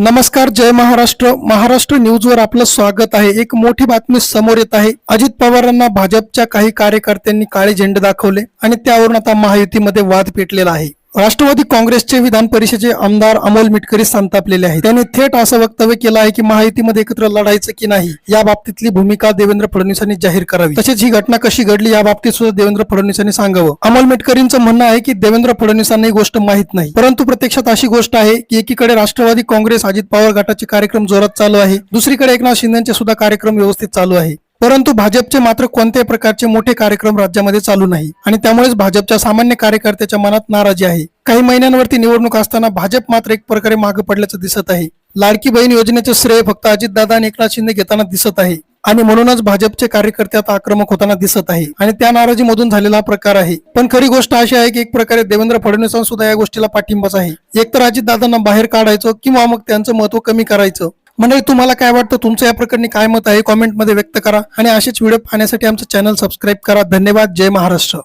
नमस्कार जय महाराष्ट्र. महाराष्ट्र न्यूजवर आपलं स्वागत आहे. एक मोठी बातमी समोर येत आहे. अजित पवारांना भाजपच्या काही कार्यकर्त्यांनी काळे झेंडे दाखवले आणि त्यावरून आता महायुतीमध्ये वाद पेटलेला आहे. राष्ट्रवादी काँग्रेसचे विधान परिषदेचे आमदार अमोल मिटकरी संतापलेले आहेत. त्यांनी थेट असं वक्तव्य केलं आहे की महायुतीमध्ये एकत्र लढायचं की नाही या बाबतीतली भूमिका देवेंद्र फडणवीसांनी जाहीर करावी. तसेच ही घटना कशी घडली या बाबतीत सुद्धा देवेंद्र फडणवीसांनी सांगावं. अमोल मिटकरींचं म्हणणं आहे की देवेंद्र फडणवीसांना ही गोष्ट माहीत नाही. परंतु प्रत्यक्षात अशी गोष्ट आहे की एकीकडे राष्ट्रवादी काँग्रेस अजित पवार गटाचे कार्यक्रम जोरात चालू आहे दुसरीकडे एकनाथ शिंदेचे सुद्धा कार्यक्रम व्यवस्थित चालू आहे. परंतु भाजपचे मात्र कोणत्याही प्रकारचे मोठे कार्यक्रम राज्यामध्ये चालू नाही. आणि त्यामुळेच भाजपच्या सामान्य कार्यकर्त्याच्या मनात नाराजी आहे. काही महिन्यांवरती निवडणूक असताना भाजप मात्र एक प्रकारे मागे पडल्याचं दिसत आहे. लाडकी बहीण योजनेचे श्रेय फक्त अजितदादा आणि एकनाथ शिंदे घेताना दिसत आहे. आणि म्हणूनच भाजपचे कार्यकर्ते आता आक्रमक होताना दिसत आहे. आणि त्या नाराजीमधून झालेला प्रकार आहे. पण खरी गोष्ट अशी आहे की एक प्रकारे देवेंद्र फडणवीसांना सुद्धा या गोष्टीला पाठिंबाच आहे. एकतर अजितदादांना बाहेर काढायचं किंवा मग त्यांचं महत्त्व कमी करायचं. म्हणजे तुम्हाला काय वाटतं? तुमचं या प्रकरणी काय मत आहे? कॉमेंटमध्ये व्यक्त करा आणि असेच व्हिडिओ पाहण्यासाठी आमचं चॅनल सबस्क्राईब करा. धन्यवाद. जय महाराष्ट्र.